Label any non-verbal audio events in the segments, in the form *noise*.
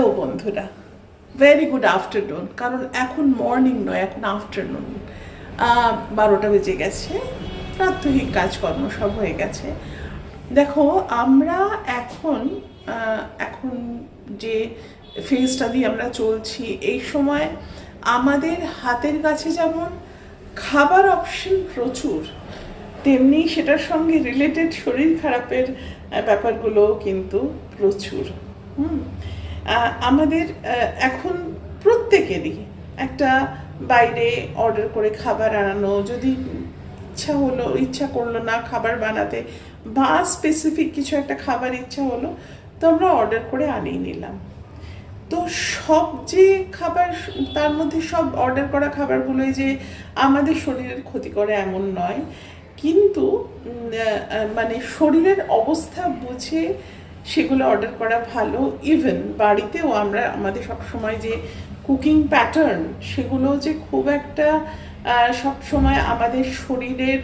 Hello বন্ধুরা very good afternoon কারণ এখন মর্নিং নয়, এখন আফটারনুন বারোটা বেজে গেছে। প্রাত্যহিক কাজকর্ম সব হয়ে গেছে। দেখো, আমরা এখন এখন যে ফেজটা দিয়ে আমরা চলছি, এই সময় আমাদের হাতের কাছে যেমন খাবার অপশন প্রচুর, তেমনি সেটার সঙ্গে রিলেটেড শরীর খারাপের ব্যাপারগুলো কিন্তু প্রচুর। হুম। আমাদের এখন প্রত্যেকেরই একটা বাইরে অর্ডার করে খাবার আনানো, যদি ইচ্ছা হলো, ইচ্ছা করল না খাবার বানাতে বা স্পেসিফিক কিছু একটা খাবার ইচ্ছা হলো, তো আমরা অর্ডার করে আনিয়ে নিলাম। তো সব যে খাবার, তার মধ্যে সব অর্ডার করা খাবারগুলোই যে আমাদের শরীরের ক্ষতি করে এমন নয়। কিন্তু মানে শরীরের অবস্থা বুঝে সেগুলো অর্ডার করা ভালো ইভেন বাড়িতেও আমরা, আমাদের সবসময় যে কুকিং প্যাটার্ন সেগুলো যে খুব একটা সব সময় আমাদের শরীরের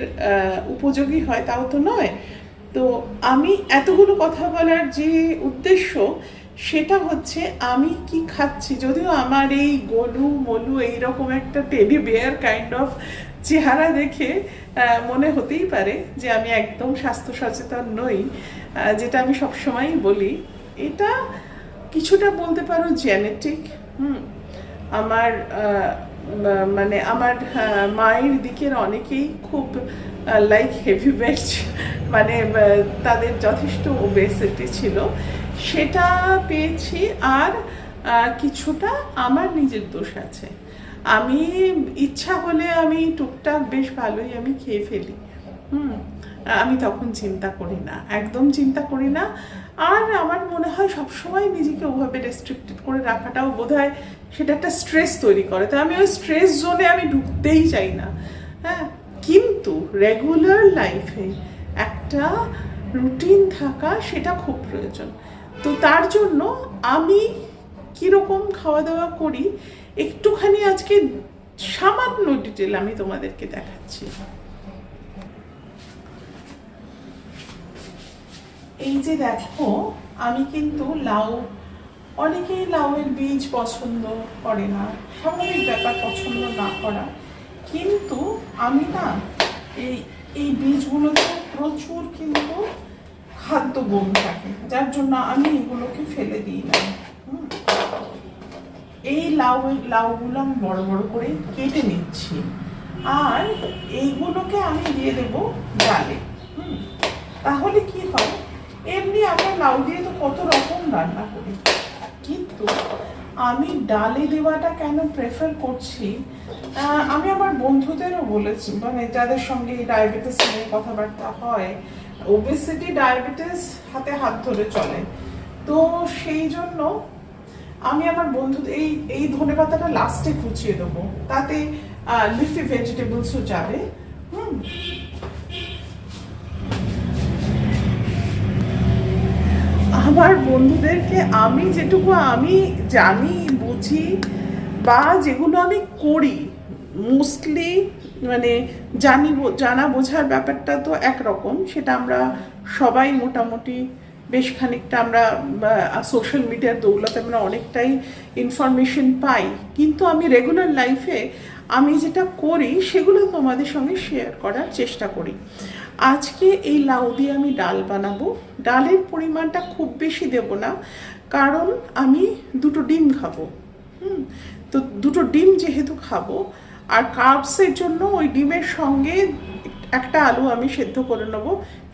উপযোগী হয় তাও তো নয়। তো আমি এতগুলো কথা বলার যে উদ্দেশ্য, সেটা হচ্ছে আমি কি খাচ্ছি? যদিও আমার এই গলু, মলু এইরকম একটা টেডি বেয়ার কাইন্ড অফ চেহারা দেখে মনে হতেই পারে যে আমি একদম স্বাস্থ্য সচেতন নই। যেটা আমি সবসময়ই বলি, এটা কিছুটা বলতে পারো জেনেটিক হুম। আমার মানে আমার মায়ের দিকের অনেকেই খুব লাইক হেভি ওয়েট মানে তাদের যথেষ্ট ওবেসিটি ছিল। সেটা পেয়েছি আর কিছুটা আমার নিজের দোষ আছে। আমি ইচ্ছা হলে আমি টুকটাক বেশ ভালোই আমি খেয়ে ফেলি। হুম, আমি তখন চিন্তা করি না, একদম চিন্তা করি না। আর আমার মনে হয় সবসময় নিজেকে ওভাবে রেস্ট্রিক্টেড করে রাখাটাও বোধ হয় সেটা একটা স্ট্রেস তৈরি করে। তো আমি ওই স্ট্রেস জোনে আমি ঢুকতেই চাই না। হ্যাঁ কিন্তু রেগুলার লাইফে একটা রুটিন থাকা সেটা খুব প্রয়োজন। তো তার জন্য আমি কীরকম খাওয়া দাওয়া করি একটুখানি আজকে সামান্য ডিটেল আমি তোমাদেরকে দেখাচ্ছি। এই যে দেখো, আমি কিন্তু লাউ অনেকেই লাউয়ের বীজ পছন্দ করে না স্বাভাবিক ব্যাপার পছন্দ না করা। কিন্তু আমি না, এই এই বীজগুলোতে প্রচুর কিন্তু খাদ্য গুণ থাকে, যার জন্য আমি এগুলোকে ফেলে দিই না। হুম। এই লাউ, লাউগুলো আমি বড় বড় করে কেটে নিচ্ছি। আর এইগুলোকে আমি দিয়ে দেব ডালে। তাহলে কি হয়? এমনি আমরা লাউ দিয়ে তো কত রকম রান্না করি। কিন্তু আমি ডালে দেওয়াটা কেন প্রেফার করছি? আমি আমার বন্ধুদেরও বলেছি মানে যাদের সঙ্গে ডায়াবেটিস নিয়ে কথাবার্তা হয় ওবেসিটি ডায়াবেটিস হাতে হাত ধরে চলে। তো সেই জন্য আমি আমার বন্ধু, এই এই ধনে পাতাটা লাস্টে কুচিয়ে দেবো। তাতে লিফি ভেজিটেবলসও যাবে। হুম। আমার বন্ধুদেরকে আমি যেটুকু আমি জানি, বুঝি, বা যেগুলো আমি করি মোস্টলি মানে জানি, জানা বোঝার ব্যাপারটা তো একরকম, সেটা আমরা সবাই মোটামুটি বেশ খানিকটা আমরা সোশ্যাল মিডিয়ার দৌলতে আমরা অনেকটাই ইনফরমেশন পাই। কিন্তু আমি রেগুলার লাইফে আমি যেটা করি, সেগুলো তোমাদের সঙ্গে শেয়ার করার চেষ্টা করি। আজকে এই লাউ দিয়ে আমি ডাল বানাবো। ডালের পরিমাণটা খুব বেশি দেব না, কারণ আমি দুটো ডিম খাব। হুম, তো দুটো ডিম যেহেতু খাব, আর কার্বসের জন্য ওই ডিমের সঙ্গে একটা আলু আমি সেদ্ধ করে নেব।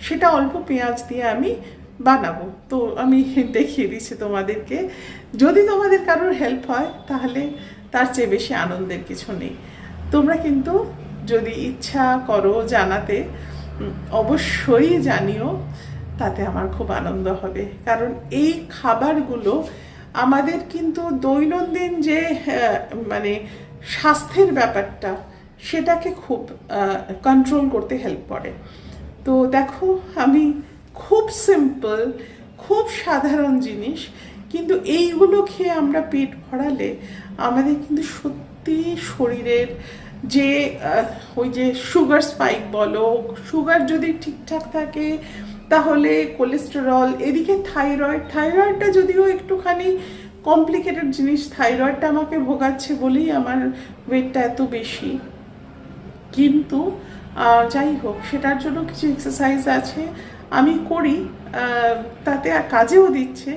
সেটা অল্প পেঁয়াজ দিয়ে আমি বানাবো। তো আমি *laughs* দেখিয়ে দিচ্ছি তোমাদেরকে। যদি তোমাদের কারোর হেল্প হয়, তাহলে তার চেয়ে বেশি আনন্দের কিছু নেই। তোমরা কিন্তু যদি ইচ্ছা করো জানাতে অবশ্যই জানিও, তাতে আমার খুব আনন্দ হবে। কারণ এই খাবারগুলো আমাদের কিন্তু দৈনন্দিন যে মানে স্বাস্থ্যের ব্যাপারটা, সেটাকে খুব কন্ট্রোল করতে হেল্প করে। তো দেখো, আমি খুব সিম্পল খুব সাধারণ জিনিস, কিন্তু এইগুলো খেয়ে আমরা পেট ভরালে আমাদের কিন্তু সত্যি শরীরের যে ওই যে সুগার স্পাইক বলো সুগার যদি ঠিকঠাক থাকে, তাহলে কোলেস্টেরল এদিকে থাইরয়েড থাইরয়েডটা যদিও একটুখানি কমপ্লিকেটেড জিনিস থাইরয়েডটা আমাকে ভোগাচ্ছে বলেই আমার ওয়েটটা এত বেশি। কিন্তু যাই হোক, সেটার জন্য কিছু এক্সারসাইজ আছে। আমি করি তাতে কাজেও দিচ্ছে।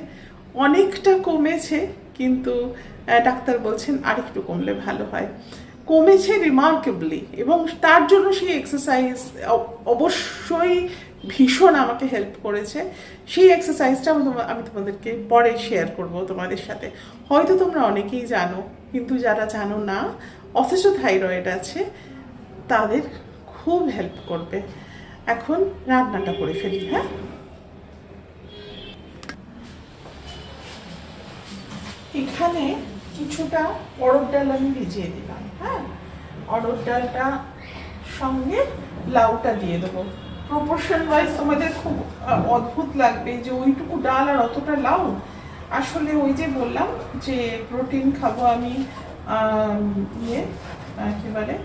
অনেকটা কমেছে, কিন্তু ডাক্তার বলছেন আরেকটু কমলে ভালো হয়। কমেছে রিমার্কেবলি এবং তার জন্য সেই এক্সারসাইজ অবশ্যই ভীষণ আমাকে হেল্প করেছে। সেই এক্সারসাইজটা আমি আমি তোমাদেরকে পরে শেয়ার করব তোমাদের সাথে। হয়তো তোমরা অনেকেই জানো, কিন্তু যারা জানো না, অথচ থাইরয়েড আছে, তাদের খুব হেল্প করবে। এখন রান্নাটা করে ফেলি হ্যাঁ? এখানে কিছুটা অড়দ ডাল আমি ভিজিয়ে দিলাম হ্যাঁ? অড়দ ডালটা সঙ্গে লাউটা দিয়ে দেবো। প্রপোর্শন ওয়াইজ তোমাদের খুব অদ্ভুত লাগবে যে ওইটুকু ডাল আর অতটা লাউ। আসলে ওই যে বললাম যে প্রোটিন খাব আমি ইয়ে কি বলে?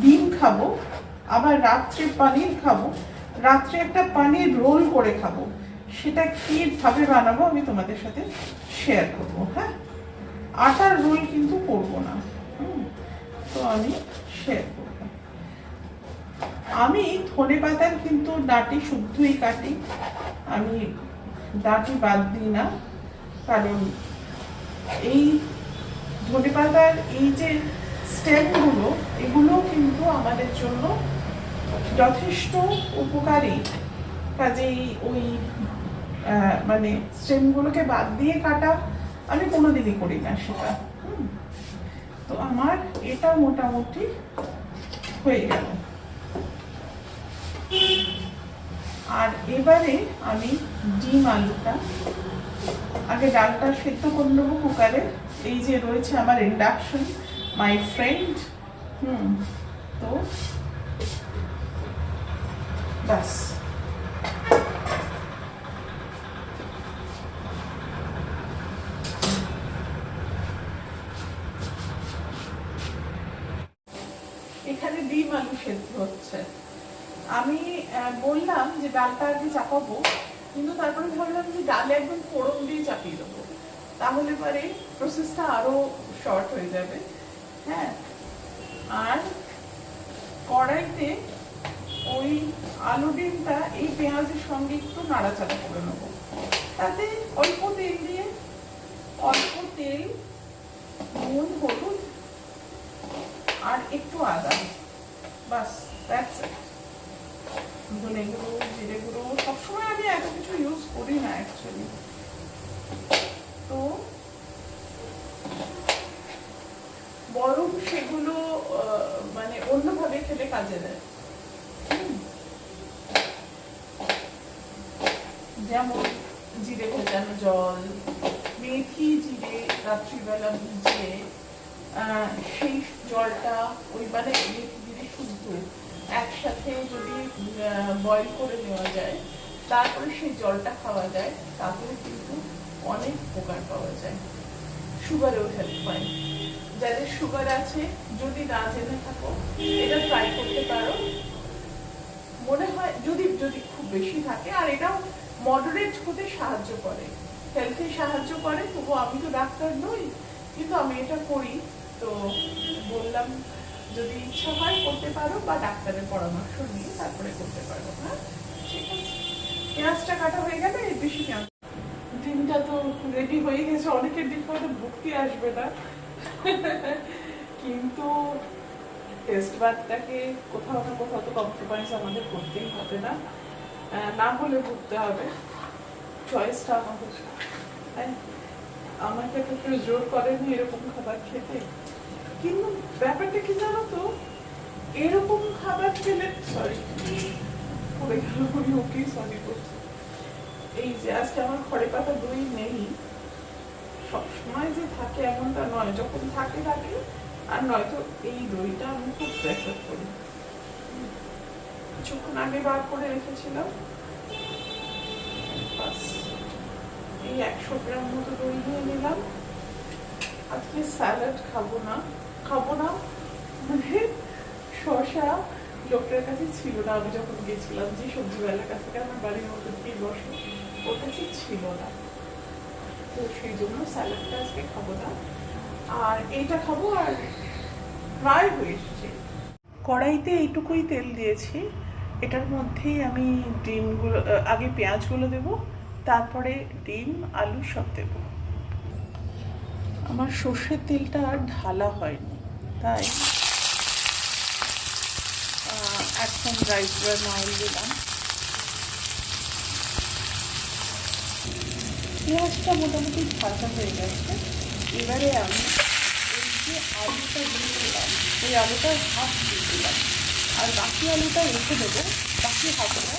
ডিম খাব আবার রাত্রে পানির খাব। রাত্রে একটা পানির রোল করে খাব। সেটা কীভাবে বানাবো আমি তোমাদের সাথে শেয়ার করব হ্যাঁ? আটার রোল কিন্তু করব না তো আমি শেয়ার করব। আমি ধনে পাতার কিন্তু ডাঁটি শুদ্ধই কাটি। আমি ডাঁটি বাদ দিই না, কারণ এই ধনে পাতার এই যে স্টেমগুলো এগুলো কিন্তু আমাদের জন্য যথেষ্ট উপকারী। কাজেই ওই মানে স্টেমগুলোকে বাদ দিয়ে কাটা, আমি কোনোদিনই করি না সেটা। তো আমার এটা মোটামুটি হয়ে গেল। আর এবারে আমি ডিম আলুটা, আগে ডালটা সেদ্ধ করে নেব কুকারে। এই যে রয়েছে আমার ইন্ডাকশন মাই ফ্রেন্ড হুম তো বাস এখানে ডিম আলু হচ্ছে। আমি বললাম যে ডালটা আগে চাপাবো, কিন্তু তারপরে ভাবলাম যে ডালে একদম ফোড়ন দিয়ে চাপিয়ে দেবো। তাহলে পরে প্রসেসটা আরও শর্ট হয়ে যাবে। হ্যাঁ। আর কড়াইতে ওই আলু ডিমটা, এই পেঁয়াজের সঙ্গে একটু নাড়াচাড়া করে নেব। তাতে অল্প তেল দিয়ে অল্প তেল, নুন, হলুদ আর একটু আদা। বাস দ্যাটস ইট ধনে গুঁড়ো, জিরে গুঁড়ো, সবসময় আমি এত কিছু ইউজ করি না অ্যাকচুয়ালি তো বরং সেগুলো আহ, মানে অন্যভাবে খেলে কাজে দেয়। যেমন জিরে ভেজানো জল, মেথি জিরে রাত্রিবেলা ভিজিয়ে সেই জলটা ওই মানে মেথি জিরে শুদ্ধ একসাথে যদি বয়ল করে নেওয়া যায়, তারপরে সেই জলটা খাওয়া যায়, তাতেও কিন্তু অনেক উপকার পাওয়া যায়। সুগারেও হেল্প হয়। যাদের সুগার আছে, যদি না জেনে থাকো, এটা ট্রাই করতে পারো। মনে হয় যদি যদি খুব বেশি থাকে, আর এটাও মডারেট হতে সাহায্য করে। হেলথে সাহায্য করে, তবু আমি তো ডাক্তার নই, কিন্তু আমি এটা করি। তো বললাম, যদি ইচ্ছা হয় করতে পারো, বা ডাক্তারের পরামর্শ নিয়ে তারপরে করতে পারো হ্যাঁ? ঠিক আছে। পেঁয়াজটা কাটা হয়ে গেলে বেশি পেঁয়াজ ডিমটা তো রেডি হয়ে গেছে, অনেকের দিক হয়তো ভক্তি আসবে না। কিন্তু টেস্ট বাদটাকে কোথাও না কোথাও তো কম্প্রোমাইজ আমাদের করতেই হবে না। না হলে ভুগতে হবে। চয়েসটা আমাদের। আমাকে তো কেউ জোর করেনি এরকম খাবার খেতে। কিন্তু ব্যাপারটা কি জানো তো? এরকম খাবার খেলে সরি পড়ে সরি করছি। এই যে আজকে আমার খড়ে পাতা দই নেই। সবসময় যে থাকে এমনটা নয়। যখন থাকে থাকে, আর নয়তো এই দইটা আমি খুব প্রেফার করি। কিছুক্ষণ আগে বার করে রেখেছিলাম। এই একশো গ্রাম মতো দই নিয়ে নিলাম। আজকে স্যালাড খাব না। খাব না মানে শশা লোকটার কাছে ছিল না। আমি যখন গেছিলাম যে সবজিওয়ালার কাছ থেকে আমার বাড়ির মতো দিয়ে বসে, ওর কাছে ছিল না। তো সেই জন্য স্যালাডটা আজকে খাব না আর এইটা খাব আর প্রায় হয়ে এসছে। কড়াইতে এইটুকুই তেল দিয়েছি। এটার মধ্যেই আমি ডিমগুলো আগে পেঁয়াজগুলো দেবো, তারপরে ডিম, আলু সব দেবো। আমার সর্ষের তেলটা আর ঢালা হয়নি, তাই এখন রাইস ব্রান অয়েল দিলাম। পেঁয়াজটা মোটামুটি ভাজা হয়ে গেছে। এবারে আমি এই যে আলুটা দিয়ে দিলাম ওই আলুটা হাফ দিয়ে দিলাম। আর বাকি আলুটা রেখে দেবো, বাকি হাফটা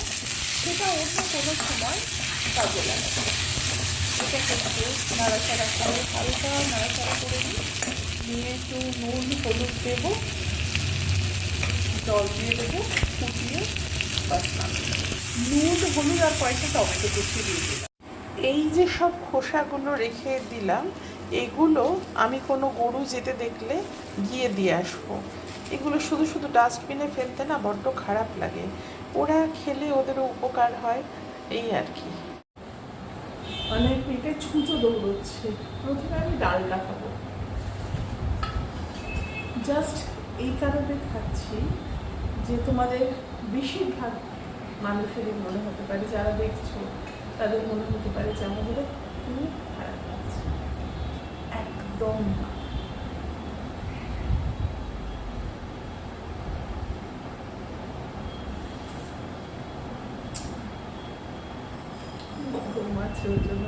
সেটা অন্য কোনো সময় কাজে লাগাবো। এটা করতে নাড়াচাড়া করে, হালকা নাড়াচাড়া করে নিই। নিয়ে একটু নুন, হলুদ দেবো। জল দিয়ে দেবো, ফুটিয়ে বাস নুন, হলুদ আর কয়েকটা টমেটো কুচি দিয়ে দিলাম। এই যে সব খোসাগুলো রেখে দিলাম, এগুলো আমি কোনো গরু যেতে দেখলে গিয়ে দিয়ে আসব। এগুলো শুধু শুধু ডাস্টবিনে ফেলতে না, বড্ড খারাপ লাগে। ওরা খেলে ওদেরও উপকার হয়, এই আর কি। মানে পেটে ছুঁচো দৌড়চ্ছে। প্রথমে আমি ডালটা খাব জাস্ট এই কারণে খাচ্ছি যে তোমাদের বেশিরভাগ মানুষেরই মনে হতে পারে, যারা দেখছ তাদের মনে হতে পারে যে আমাদের খুব খারাপ লাগছে। একদম না। ঘুম আছে ওই জন্য।